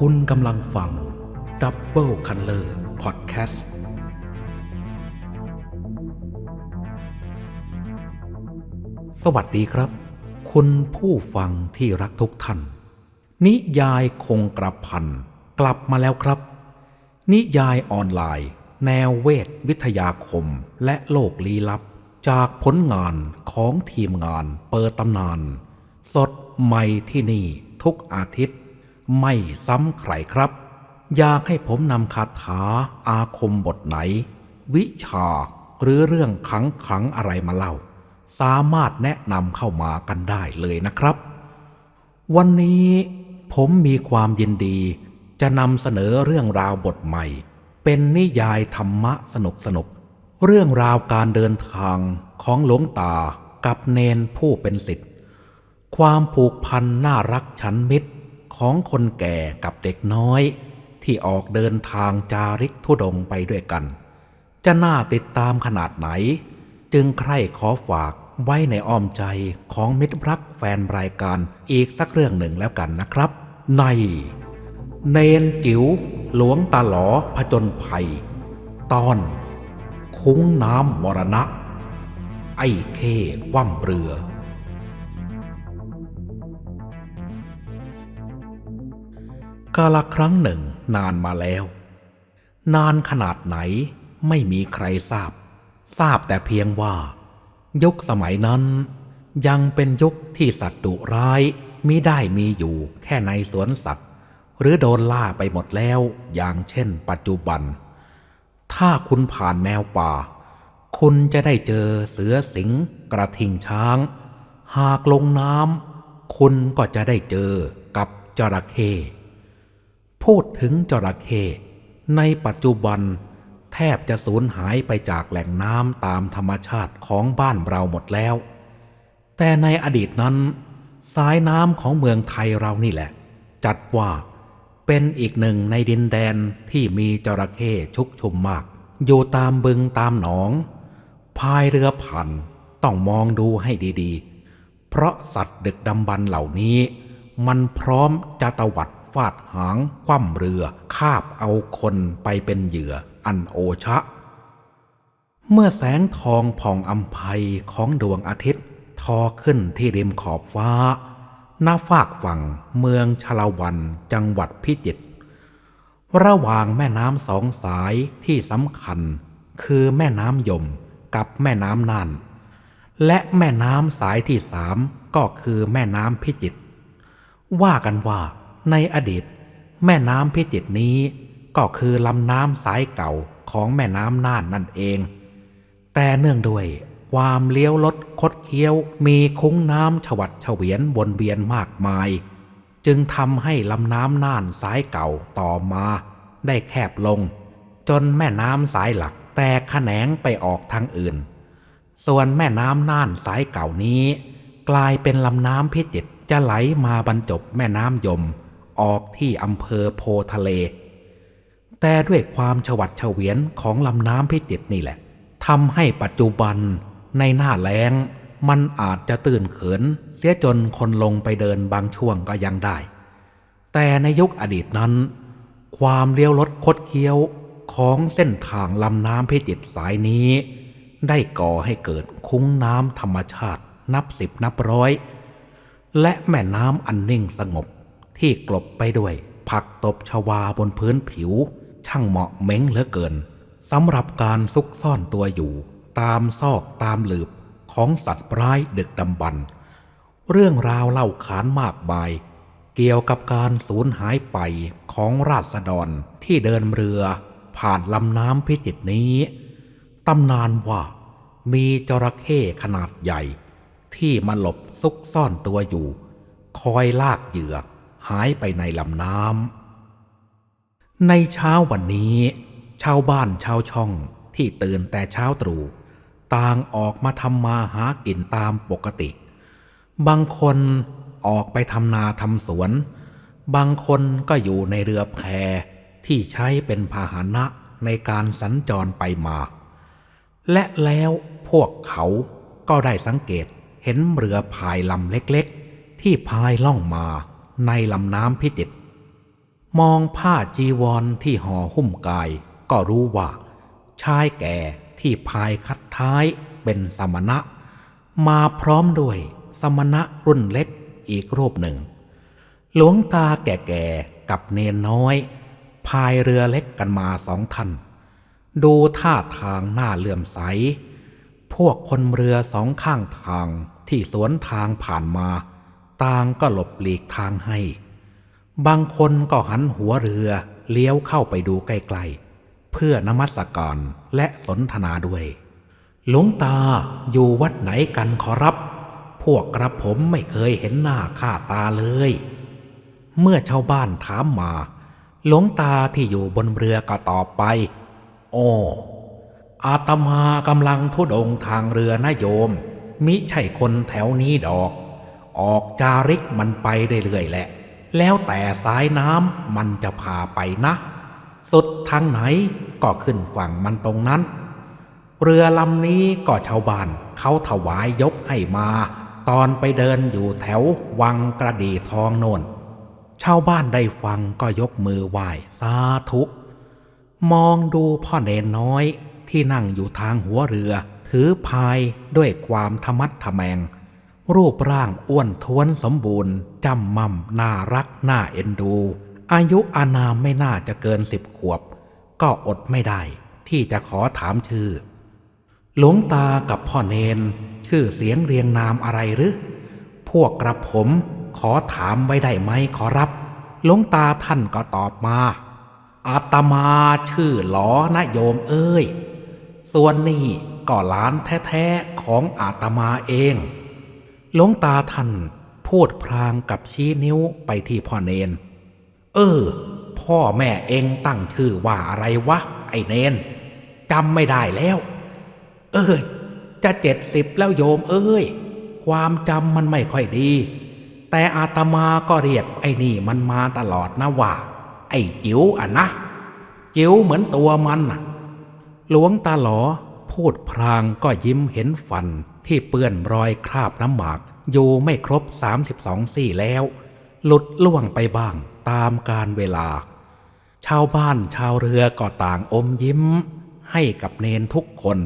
คุณกำลังฟังดับเบิลคันเลอร์พอดแคสต์สวัสดีครับ คุณผู้ฟังที่รักทุกท่าน นิยายคงกระพันกลับมาแล้วครับ นิยายออนไลน์ แนวเวทวิทยาคมและโลกลี้ลับ จากผลงานของทีมงานเปิดตำนาน สดใหม่ที่นี่ทุกอาทิตย์ ไม่ซ้ำใครครับ อยากให้ผมนำคาถาอาคมบทไหน วิชาหรือเรื่องขังขังอะไรมาเล่า สามารถแนะนำเข้ามากันได้เลยนะครับ วันนี้ผมมีความยินดี จะนำเสนอเรื่องราวบทใหม่ เป็นนิยายธรรมะสนุกสนุกเรื่องราวการเดินทางของหลวงตากับเนนผู้เป็นสิทธิ์ความผูกพันน่ารักฉันมิตร ของคนแก่กับเด็กน้อย ที่ออกเดินทางจาริกทุดงไปด้วยกัน จะน่าติดตามขนาดไหน จึงใคร่ขอฝากไว้ในอ้อมใจของมิตรรักแฟนรายการอีกสักเรื่องหนึ่งแล้วกันนะครับ ในเนนจิ๋วหลวงตาหลอผจญภัย ตอน คุ้งน้ำมรณะ ไอ้เข้คว่ำเรือ กาลครั้งหนึ่งนานมาแล้ว นานขนาดไหนไม่มีใครทราบ ทราบแต่เพียงว่า ยุคสมัยนั้น ยังเป็นยุคที่สัตว์ดุร้ายมิได้มีอยู่แค่ในสวนสัตว์ หรือโดนล่าไปหมดแล้วอย่างเช่นปัจจุบัน ถ้าคุณผ่านแนวป่า คุณจะได้เจอเสือสิงกระทิงช้าง หากลงน้ำคุณก็จะได้เจอกับจระเข้ พูดถึงจระเข้ในปัจจุบันแทบจะสูญหายไปจากแหล่งน้ำตามธรรมชาติของบ้านเราหมดแล้ว แต่ในอดีตนั้น สายน้ำของเมืองไทยเรานี่แหละ จัดว่าเป็นอีกหนึ่งในดินแดนที่มีจระเข้ชุกชุมมาก อยู่ตามบึงตามหนอง พายเรือผ่านต้องมองดูให้ดีๆ เพราะสัตว์ดึกดำบรรเหล่านี้ มันพร้อมจะตวัด ฟาดหาง คว่ำเรือ คาบเอาคนไปเป็นเหยื่ออันโอชะ เมื่อแสงทองผ่องอัมภัยของดวงอาทิตย์ ทอขึ้นที่ริมขอบฟ้าหน้าฝากฝั่งเมืองชลาวันจังหวัดพิจิตรระหว่างแม่น้ำสองสายที่สำคัญ คือแม่น้ำยมกับแม่น้ำน่าน และแม่น้ำสายที่สามก็คือแม่น้ำพิจิตรว่ากันว่า ในอดีต แม่น้ำพิจิตรนี้ ก็คือลำน้ำสายเก่าของแม่น้ำน่านนั่นเอง แต่เนื่องด้วยความเลี้ยวลดคดเคี้ยวมีคุ้งน้ำฉวัดเฉวียนวนเวียนมากมาย จึงทำให้ลำน้ำน่านสายเก่าต่อมา ได้แคบลง จนแม่น้ำสายหลักแตกแขนงไปออกทางอื่น ส่วนแม่น้ำน่านสายเก่านี้ กลายเป็นลำน้ำพิจิตรจะไหลมาบรรจบแม่น้ำยม ออกที่อำเภอโพทะเล แต่ด้วยความฉวัดเฉวียนของลำน้ำพิจิตรนี่แหละทำให้ปัจจุบันในหน้าแล้ง มันอาจจะตื่นเขิน เสียจนคนลงไปเดินบางช่วงก็ยังได้ แต่ในยุคอดีตนั้น ความเลี้ยวรถคดเคี้ยวของเส้นทางลำน้ำพิจิตรสายนี้ ได้ก่อให้เกิดคุ้งน้ำธรรมชาตินับสิบนับร้อย และแม่น้ำอันนิ่งสงบ ที่กลบไปด้วยผักตบชวาบนพื้นผิว ช่างเหมาะเม้งเหลือเกินสำหรับการซุกซ่อนตัวอยู่ ตามซอกตามหลืบของสัตว์ร้ายดึกดำบรรเรื่องราวเล่าขานมากมาย เกี่ยวกับการสูญหายไปของราษฎรที่เดินเรือผ่านลำน้ำพิจิตรนี้ตำนานว่ามีจระเข้ขนาดใหญ่ ที่มาหลบซุกซ่อนตัวอยู่ คอยลากเหยื่อ หายไปในลำน้ำ ในเช้าวันนี้ชาวบ้านชาวช่องที่ตื่นแต่เช้าตรู่ต่างออกมาทำมาหากินตามปกติ บางคนออกไปทำนาทำสวน บางคนก็อยู่ในเรือแพที่ใช้เป็นพาหนะในการสัญจรไปมา และแล้วพวกเขาก็ได้สังเกตเห็นเรือพายลำเล็กๆ ที่พายล่องมา ในลำน้ำพิจิตรมองผ้าจีวรที่ห่อหุ้มกาย ก็รู้ว่า ชายแก่ที่พายคัดท้ายเป็นสมณะ มาพร้อมด้วยสมณะรุ่นเล็กอีกรูปหนึ่ง หลวงตาแก่ๆกับเนนน้อย พายเรือเล็กกันมาสองท่านดูท่าทางหน้าเลื่อมใส พวกคนเรือสองข้างทางที่สวนทางผ่านมา ต่างก็หลบหลีกทางให้ บางคนก็หันหัวเรือเลี้ยวเข้าไปดูใกล้ๆ เพื่อนมัสการและสนทนาด้วย หลวงตาอยู่วัดไหนกันขอรับ พวกกระผมไม่เคยเห็นหน้าค่าตาเลย เมื่อชาวบ้านถามมา หลวงตาที่อยู่บนเรือก็ตอบไป โอ้อาตมากำลังทุดงทางเรือนะโยม มิใช่คนแถวนี้ดอก ออกจาริกมันไปเรื่อยๆแหละ แล้วแต่สายน้ำมันจะพาไปนะ สุดทางไหนก็ขึ้นฝั่งมันตรงนั้น เรือลำนี้ก็ชาวบ้านเขาถวายยกให้มา ตอนไปเดินอยู่แถววังกระดีทองโนนชาวบ้านได้ฟังก็ยกมือไหว้สาธุ มองดูพ่อเนนน้อยที่นั่งอยู่ทางหัวเรือ ถือพายด้วยความธรรมัดทะแมง รูปร่างอ้วนท้วนสมบูรณ์ จำม่ำน่ารักน่าเอ็นดู อายุอานามไม่น่าจะเกินสิบขวบ ก็อดไม่ได้ที่จะขอถามชื่อ หลวงตากับพ่อเนน ชื่อเสียงเรียงนามอะไรหรือ พวกกระผมขอถามไว้ได้ไหมขอรับ หลวงตาท่านก็ตอบมา อาตมาชื่อหลอนะโยมเอ้ย ส่วนนี่ก็หลานแท้ๆของอาตมาเอง หลวงตาท่านพูดพลางกับชี้นิ้วไปที่พ่อเนน เออ พ่อแม่เองตั้งชื่อว่าอะไรวะ ไอเนนจำไม่ได้แล้ว เอ้ย จะเจ็ดสิบแล้วโยมเอ้ย ความจำมันไม่ค่อยดี แต่อาตมาก็เรียกไอ้นี่มันมาตลอดนะว่า ไอ้จิ๋วอะนะจิ๋วเหมือนตัวมันหลวงตาหลอพูดพรางก็ยิ้มเห็นฟัน ที่เปื้อนรอยคราบน้ำหมาก อยู่ไม่ครบ 32สี่แล้ว หลุดล่วงไปบ้างตามการเวลา ชาวบ้านชาวเรือก็ต่างอมยิ้ม ให้กับเนนทุกคน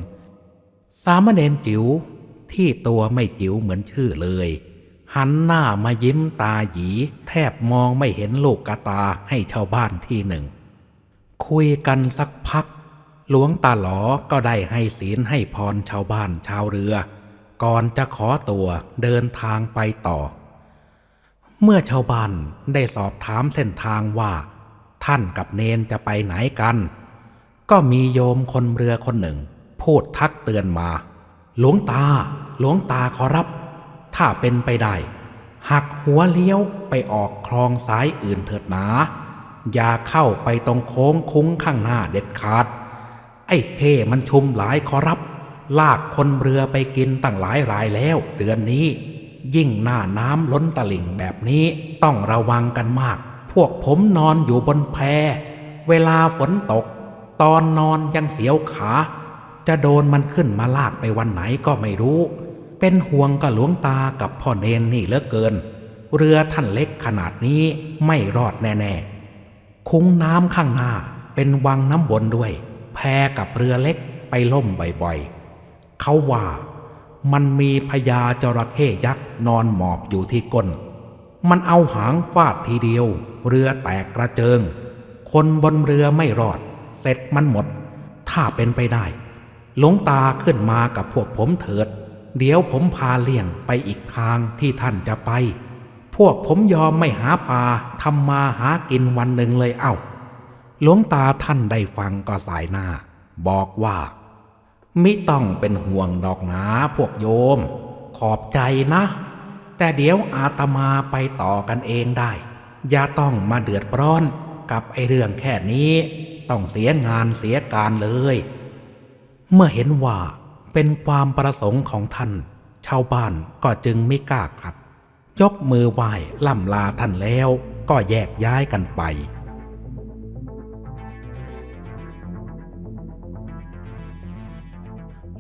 สามเณรจิ๋วที่ตัวไม่จิ๋วเหมือนชื่อเลย หันหน้ามายิ้มตาหยี แทบมองไม่เห็นลูกกตาให้ชาวบ้านทีหนึ่ง คุยกันสักพัก หลวงตาหลอก็ได้ให้ศีลให้พรชาวบ้านชาวเรือ ก่อนจะขอตัวเดินทางไปต่อ เมื่อชาวบ้านได้สอบถามเส้นทางว่า ท่านกับเนนจะไปไหนกัน ก็มีโยมคนเรือคนหนึ่ง พูดทักเตือนมา หลวงตา หลวงตาขอรับ ถ้าเป็นไปได้ หักหัวเลี้ยวไปออกคลองสายอื่นเถิดหนา อย่าเข้าไปตรงโค้งคุ้งข้างหน้าเด็ดขาด ไอ้เพ่มันชุมหลายขอรับ ลากคนเรือไปกินตั้งหลายรายแล้วเดือนนี้ ยิ่งหน้าน้ำล้นตลิ่งแบบนี้ต้องระวังกันมาก พวกผมนอนอยู่บนแพ เวลาฝนตก ตอนนอนยังเสียวขา จะโดนมันขึ้นมาลากไปวันไหนก็ไม่รู้ เป็นห่วงกับหลวงตากับพ่อเนนนี่เหลือเกิน เรือท่านเล็กขนาดนี้ไม่รอดแน่ๆ คุ้งน้ำข้างหน้าเป็นวังน้ำวนด้วย แพกับเรือเล็กไปล่มบ่อยๆ เขาว่ามันมีพญาจระเข้ยักษ์นอนหมอบอยู่ที่ก้น มันเอาหางฟาดทีเดียว เรือแตกกระเจิง คนบนเรือไม่รอด เสร็จมันหมด ถ้าเป็นไปได้ หลวงตาขึ้นมากับพวกผมเถิด เดี๋ยวผมพาเลี่ยงไปอีกทางที่ท่านจะไป พวกผมยอมไม่หาปลาทำมาหากินวันหนึ่งเลยเอ้าหลวงตาท่านได้ฟังก็สายหน้า บอกว่า มิต้องเป็นห่วงดอกนาพวกโยม ขอบใจนะ แต่เดี๋ยวอาตมาไปต่อกันเองได้ อย่าต้องมาเดือดร้อนกับไอเรื่องแค่นี้ ต้องเสียงานเสียการเลย เมื่อเห็นว่าเป็นความประสงค์ของท่าน ชาวบ้านก็จึงไม่กล้าขัด ยกมือไหว้ล่ำลาท่านแล้วก็แยกย้ายกันไป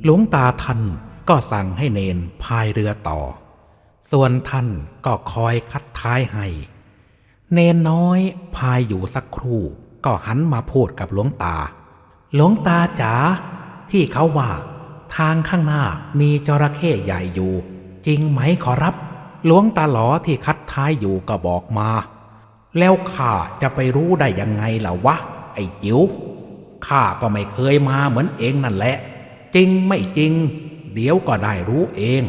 หลวงตาท่านก็สั่งให้เนนพายเรือต่อ ส่วนท่านก็คอยคัดท้ายให้ เนนน้อยพายอยู่สักครู่ก็หันมาพูดกับหลวงตา หลวงตาจ๋าที่เขาว่า ทางข้างหน้ามีจระเข้ใหญ่อยู่ จริงไหมขอรับ หลวงตาหลอที่คัดท้ายอยู่ก็บอกมา แล้วข้าจะไปรู้ได้ยังไงล่ะวะ ไอ้จิ๋วข้าก็ไม่เคยมาเหมือนเองนั่นแหละ จริงไม่จริง เดี๋ยวก็ได้รู้เอง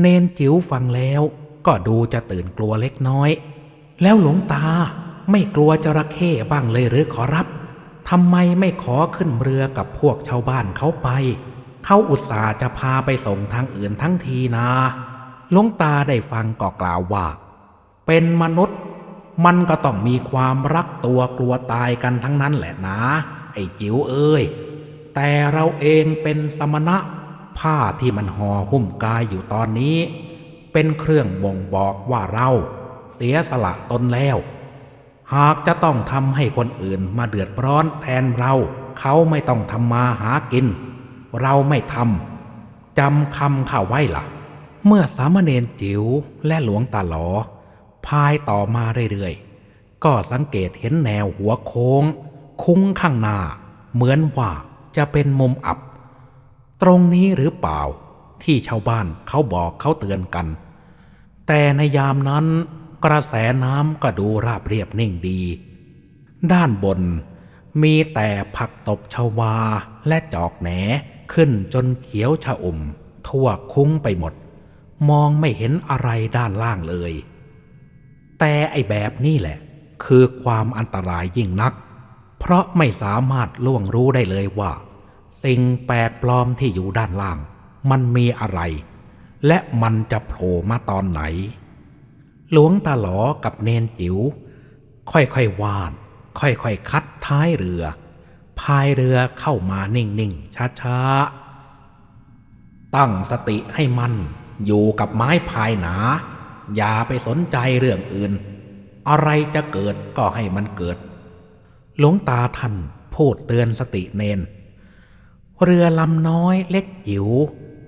เนนจิ๋วฟังแล้วก็ดูจะตื่นกลัวเล็กน้อย แล้วหลวงตาไม่กลัวจระเข้บ้างเลยหรือขอรับทำไมไม่ขอขึ้นเรือกับพวกชาวบ้านเขาไป เขาอุตส่าห์จะพาไปส่งทางอื่นทั้งทีนะหลวงตาได้ฟังก็กล่าวว่า เป็นมนุษย์ มันก็ต้องมีความรักตัวกลัวตายกันทั้งนั้นแหละนะ ไอ้จิ๋วเอ้ย แต่เราเองเป็นสมณะผ้าที่มันห่อหุ้มกายอยู่ตอนนี้ เป็นเครื่องบ่งบอกว่าเราเสียสละตนแล้ว หากจะต้องทำให้คนอื่นมาเดือดร้อนแทนเรา เขาไม่ต้องทำมาหากิน เราไม่ทำจำคำข้าไว้ล่ะ เมื่อสามเณรจิ๋วและหลวงตาหลอ พายต่อมาเรื่อยๆ ก็สังเกตเห็นแนวหัวโค้ง คุ้งข้างหน้า เหมือนว่า จะเป็นมุมอับ ตรงนี้หรือเปล่าที่ชาวบ้านเขาบอกเขาเตือนกัน แต่ในยามนั้นกระแสน้ำก็ดูราบเรียบนิ่งดี ด้านบนมีแต่ผักตบชาวาและจอกแหนขึ้นจนเขียวชะอุ่ม ทั่วคุ้งไปหมด มองไม่เห็นอะไรด้านล่างเลย แต่ไอแบบนี้แหละ คือความอันตรายยิ่งนัก เพราะไม่สามารถล่วงรู้ได้เลยว่า สิ่งแปลกปลอมที่อยู่ด้านล่าง มันมีอะไร และมันจะโผล่มาตอนไหน หลวงตาหลอกับเนนจิ๋วค่อยๆวาด ค่อยๆคัดท้ายเรือ พายเรือเข้ามานิ่งๆช้าๆ ตั้งสติให้มันอยู่กับไม้พายหนา อย่าไปสนใจเรื่องอื่น อะไรจะเกิดก็ให้มันเกิด หลวงตาท่านพูดเตือนสติเนน เรือลำน้อยเล็กจิ๋ว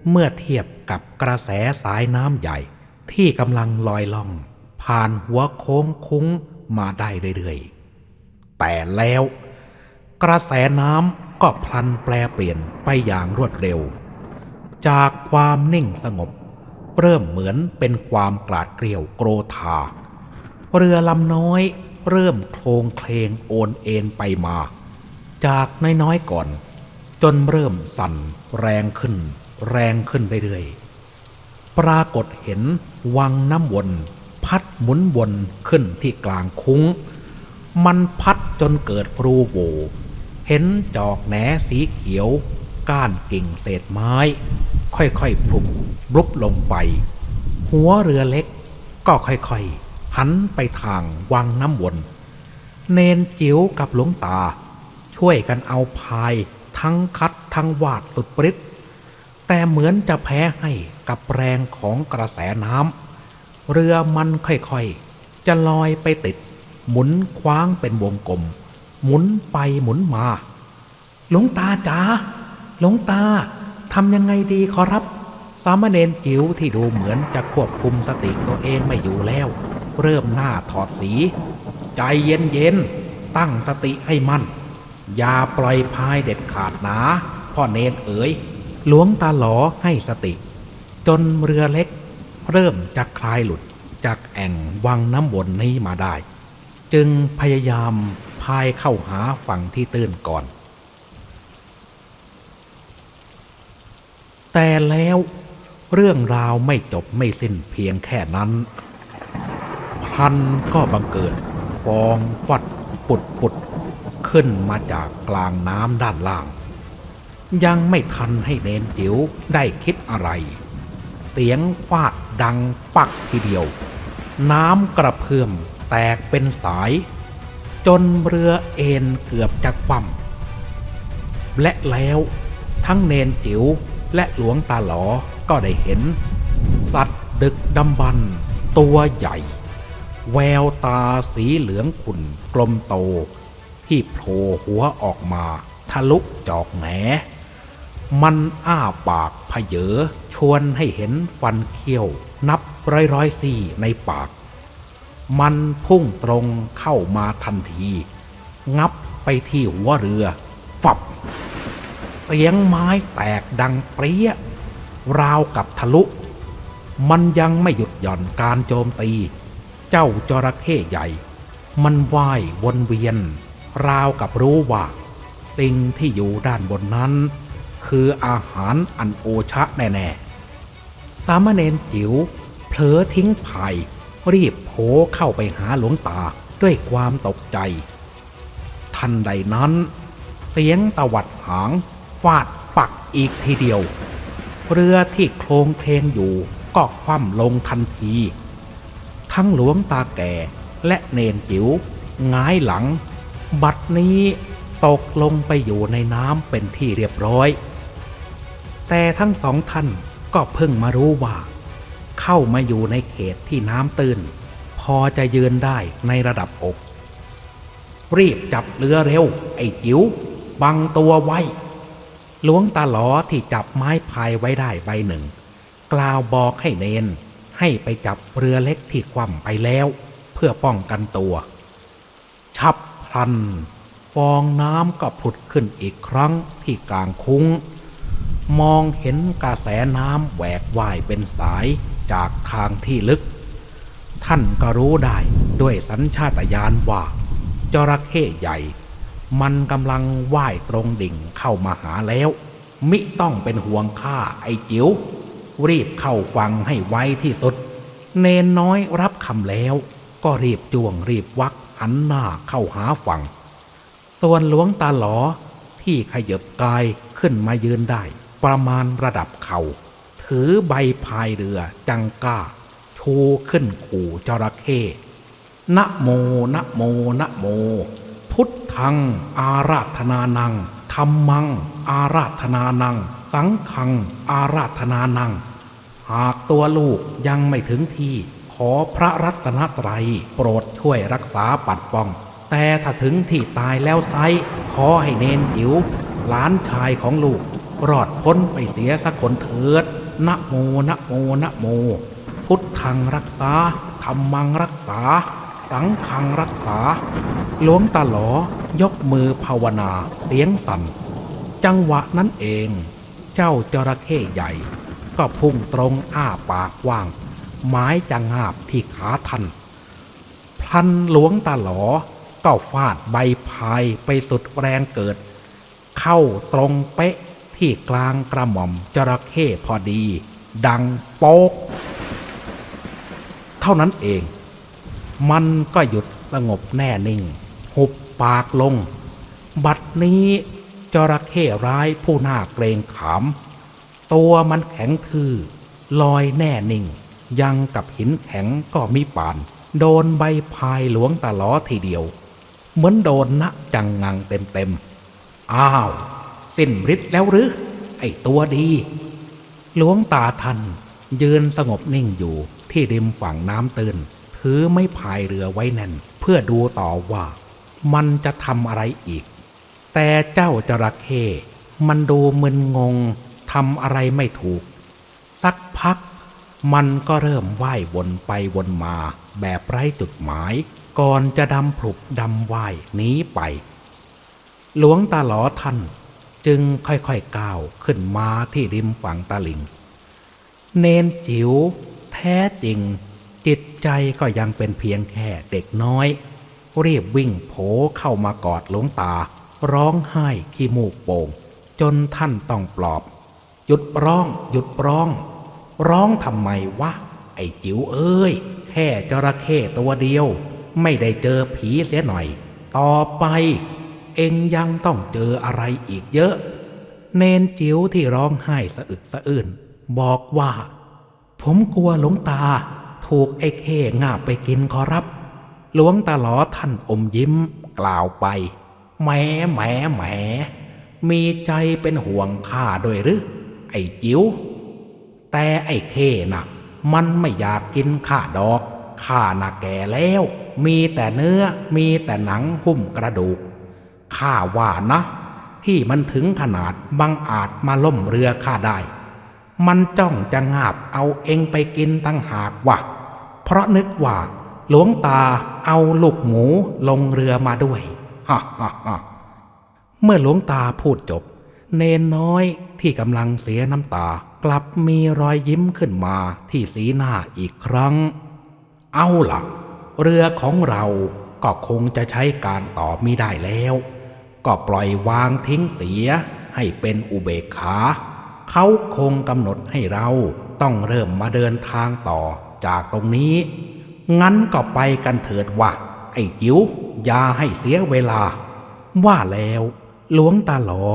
เมื่อเทียบกับกระแสสายน้ำใหญ่ที่กำลังลอยล่อง ผ่านหัวโค้งคุ้งมาได้เรื่อยๆ แต่แล้วกระแสน้ำก็พลันแปลเปลี่ยนไปอย่างรวดเร็ว จากความนิ่งสงบ เริ่มเหมือนเป็นความกลาดเกลียวโกรธา เรือลำน้อย เริ่มโคลงเคลงโอนเอ็นไปมา จากน้อยๆก่อน จนเริ่มสั่นแรงขึ้น แรงขึ้นเรื่อยๆปรากฏเห็นวังน้ำวน พัดหมุนวนขึ้นที่กลางคุ้ง มันพัดจนเกิดรูโหวเห็นจอกแหนสีเขียว ก้านกิ่งเศษไม้ ค่อยๆพลุบรุบลงไป หัวเรือเล็กก็ค่อยๆ หันไปทางวังน้ำวน เนนจิ๋วกับหลวงตา ช่วยกันเอาพายทั้งคัดทั้งวาดสุดปริศแต่เหมือนจะแพ้ให้กับแรงของกระแสน้ำเรือมันค่อยๆ จะลอยไปติด หมุนคว้างเป็นวงกลม หมุนไปหมุนมา หลวงตาจ๋าหลวงตาทำยังไงดีขอรับ สามเณรจิ๋วที่ดูเหมือนจะควบคุมสติตัวเองไม่อยู่แล้ว เริ่มหน้าถอดสี ใจเย็นๆตั้งสติให้มั่น อย่าปล่อยพายเด็ดขาดนะพ่อเนนเอ๋ยหลวงตาหลอให้สติ จนเรือเล็ก เริ่มจะคลายหลุดจากแอ่งวังน้ำวนนี้มาได้ จึงพยายามพายเข้าหาฝั่งที่ตื้นก่อน แต่แล้วเรื่องราวไม่จบไม่สิ้นเพียงแค่นั้น พันก็บังเกิด ฟองฟัดปุดปุดขึ้นมาจากกลางน้ำด้านล่าง ยังไม่ทันให้เนนจิ๋วได้คิดอะไร เสียงฟาดดังปักทีเดียว น้ำกระเพื่อมแตกเป็นสาย จนเรือเอ็นเกือบจะคว่ำและแล้วทั้งเนนจิ๋วและหลวงตาหลอก็ได้เห็น สัตว์ดึกดำบรรตัวใหญ่ แววตาสีเหลืองขุ่นกลมโต ที่โผล่หัวออกมาทะลุจอกแหนมันอ้าปากพเยอชวนให้เห็นฟันเขี้ยว นับร้อยร้อยซี่ในปาก มันพุ่งตรงเข้ามาทันที งับไปที่หัวเรือ ฝับ เสียงไม้แตกดังเปรี้ย ราวกับทะลุ มันยังไม่หยุดหย่อนการโจมตี เจ้าจระเข้ใหญ่ มันว่ายวนเวียน ราวกับรู้ว่า สิ่งที่อยู่ด้านบนนั้น คืออาหารอันโอชะแน่ๆ สามเณรจิ๋วเผลอทิ้งไผ่รีบโผเข้าไปหาหลวงตาด้วยความตกใจ ทันใดนั้น เสียงตวัดหางฟาดปักอีกทีเดียว เรือที่โคลงเพลงอยู่ก็คว่ำลงทันที ทั้งหลวงตาแก่และเนนจิ๋วหงายหลัง บัดนี้ตกลงไปอยู่ในน้ำเป็นที่เรียบร้อย แต่ทั้งสองท่านก็เพิ่งมารู้ว่า เข้ามาอยู่ในเขตที่น้ำตื้น พอจะยืนได้ในระดับอก รีบจับเรือเร็ว ไอ้จิ๋วบังตัวไว้หลวงตาหลอที่จับไม้พายไว้ได้ใบหนึ่ง กล่าวบอกให้เนน ให้ไปจับเรือเล็กที่คว่ำไปแล้ว เพื่อป้องกันตัวฉับพลัน ฟองน้ำก็ผุดขึ้นอีกครั้งที่กลางคุ้ง มองเห็นกระแสน้ำแหวกว่ายเป็นสายจากทางที่ลึก ท่านก็รู้ได้ด้วยสัญชาตญาณว่าจระเข้ใหญ่ มันกำลังว่ายตรงดิ่งเข้ามาหาแล้ว มิต้องเป็นห่วงข้าไอ้จิ๋ว รีบเข้าฟังให้ไวที่สุด เนนน้อยรับคำแล้ว ก็รีบจ้วงรีบวักหันหน้าเข้าหาฝั่งส่วนหลวงตาหลอที่ขยบกายขึ้นมายืนได้ ประมาณระดับเขา่าถือใบพายเรือจังก้า ชูขึ้นขู่จระเข้นะโมนะโมนะโม พุทธัง อาราธนานังธรรมัง อาราธนานัง สังขัง อาราธนานัง หากตัวลูกยังไม่ถึงที่ ขอพระรัตนตรัย โปรดช่วยรักษาปัดป้อง แต่ถ้าถึงที่ตายแล้วไซขอให้เนนจิ๋วหลานชายของลูก รอดพ้นไปเสียสักคนเถิดนะโมนะโมนะโม พุทธังรักษาธรรมังรักษา สังขังรักษา หลวงตาหลอยกมือภาวนาเสียงสั่น จังหวะนั้นเอง เจ้าจระเข้ใหญ่ ก็พุ่งตรงอ้าปากกว้าง ไม้จะงาบที่ขาทันพลันหลวงตาหลอก็ฟาดใบพายไปสุดแรงเกิด เข้าตรงเป๊ะที่กลางกระหม่อมจระเข้พอดี ดังโป๊ก เท่านั้นเอง มันก็หยุดสงบแน่นิ่ง หุบปากลง บัดนี้จระเข้ร้ายผู้น่าเกรงขาม ตัวมันแข็งทื่อลอยแน่นิ่ง ยังกับหินแข็งก็มีป่าน โดนใบพายหลวงตาล้อทีเดียว เหมือนโดนนะจังงังเต็มเต็มๆอ้าว สิ้นฤทธิ์แล้วหรือ ไอตัวดี หลวงตาทัน ยืนสงบนิ่งอยู่ที่ริมฝั่งน้ำตื้นถือไม่พายเรือไว้แน่น เพื่อดูต่อว่า มันจะทำอะไรอีก แต่เจ้าจระเข้มันดูมึนงง ทำอะไรไม่ถูก สักพักมันก็เริ่มว่ายวนไปวนมาแบบไร้จุดหมาย ก่อนจะดำผลุบดำว่ายหนีไป หลวงตาหลอท่านจึงค่อยๆก้าวขึ้นมาที่ริมฝั่งตะลิง เนนจิ๋วแท้จริง จิตใจก็ยังเป็นเพียงแค่เด็กน้อย รีบวิ่งโผเข้ามากอดหลวงตา ร้องไห้ขี้มูกโป่ง จนท่านต้องปลอบ หยุดร้อง หยุดร้อง ร้องทำไมวะ ไอ้จิ๋วเอ้ย แค่จระเข้ตัวเดียว ไม่ได้เจอผีเสียหน่อย ต่อไป เองยังต้องเจออะไรอีกเยอะ เนนจิ๋วที่ร้องไห้สะอึกสะอื้นบอกว่า ผมกลัวหลวงตา ถูกไอ้เข้งาบไปกินขอรับ หลวงตาหลอท่านอมยิ้ม กล่าวไปแหมแหมแหมมีใจเป็นห่วงข้าด้วยหรือ ไอ้จิ๋วแต่ไอ้เข้น่ะ มันไม่อยากกินข้าดอกข้าน่ะแก่แล้ว มีแต่เนื้อมีแต่หนังหุ้มกระดูกข้าว่านะ ที่มันถึงขนาดบังอาจมาล่มเรือข้าได้ มันจ้องจะงาบเอาเองไปกินตั้งหากวะเพราะนึกว่า หลวงตาเอาลูกหมูลงเรือมาด้วยฮ่าฮ่าฮ่าเมื่อหลวงตาพูดจบ เนนน้อย ที่กำลังเสียน้ำตา กลับมีรอยยิ้มขึ้นมาที่สีหน้าอีกครั้ง เอาล่ะ เรือของเราก็คงจะใช้การต่อไม่ได้แล้ว ก็ปล่อยวางทิ้งเสียให้เป็นอุเบกขา เขาคงกำหนดให้เราต้องเริ่มมาเดินทางต่อจากตรงนี้ งั้นก็ไปกันเถิดว่ะไอ้จิ๋วอย่าให้เสียเวลา ว่าแล้วหลวงตาหลอ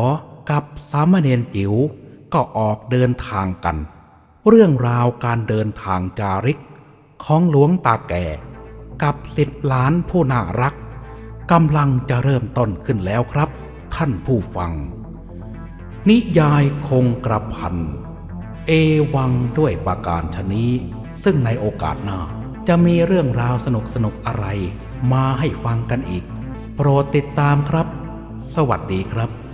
กับสามเณรจิ๋วก็ออกเดินทางกัน เรื่องราวการเดินทางจาริกของหลวงตาแก่ กับสิบล้านผู้น่ารักกำลังจะเริ่มต้นขึ้นแล้วครับ ท่านผู้ฟัง นิยายคงกระพัน เอวังด้วยประการชนี้ ซึ่งในโอกาสหน้าจะมีเรื่องราวสนุกสนุกอะไร มาให้ฟังกันอีก โปรดติดตามครับ สวัสดีครับ